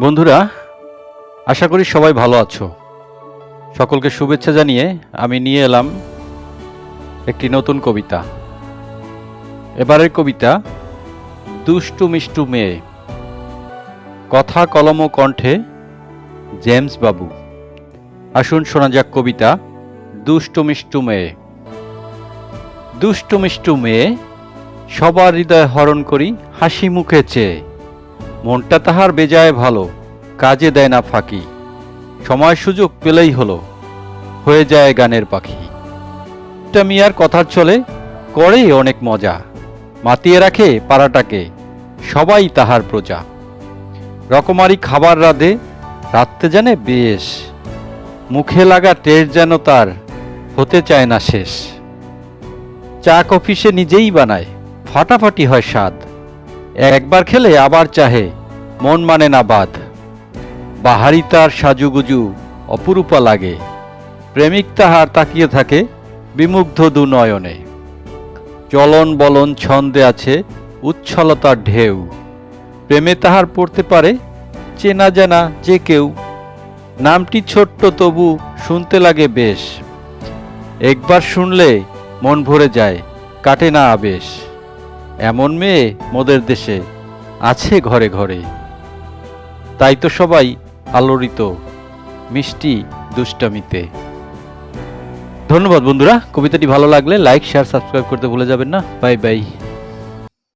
বন্ধুরা, আশা করি সবাই ভালো আছো। সকলকে শুভেচ্ছা জানিয়ে আমি নিয়ে এলাম একটি নতুন কবিতা। এবারের কবিতা, দুষ্টু মিষ্টু মেয়ে। কথা কলম ও কণ্ঠে জেমস বাবু। আসুন শোনা যাক কবিতা, দুষ্টু মিষ্টু মেয়ে। দুষ্টু মিষ্টু মেয়ে, সবার হৃদয় হরণ করি হাসি মুখে চেয়ে। মনটা তাহার বেজায় ভালো, কাজে দেয় না ফাঁকি। সময় সুযোগ পেলেই হলো, হয়ে যায় গানের পাখি। একটা মিয়ার কথার চলে করে অনেক মজা। মাতিয়ে রাখে পাড়াটাকে, সবাই তাহার প্রজা। রকমারি খাবার রাধে রাত্রে জানে বেশ। মুখে লাগা টেস্ট যেন তার হতে চায় না শেষ। চা কফি সে নিজেই বানায়, ফাটাফাটি হয় স্বাদ। একবার খেলে আবার চাহে, মন মানে না বাদ বাহারি তার সাজুগুজু অপরূপা লাগে। প্রেমিক তাহার তাকিয়ে থাকে বিমুগ্ধ দু নয়নে। চলন বলন ছন্দে আছে উচ্ছলতার ঢেউ। প্রেমে তাহার পড়তে পারে চেনা জানা যে কেউ। নামটি ছোট্ট তবু শুনতে লাগে বেশ। একবার শুনলে মন ভরে যায়, কাটে না আবেশ। এমন মেয়ে মোদের দেশে আছে ঘরে ঘরে। তাই তো সবাই আলোড়িত, মিষ্টি দুষ্টামিতে। ধন্যবাদ বন্ধুরা, কবিতাটি ভালো লাগলে লাইক শেয়ার সাবস্ক্রাইব করতে ভুলে যাবেন না। Bye bye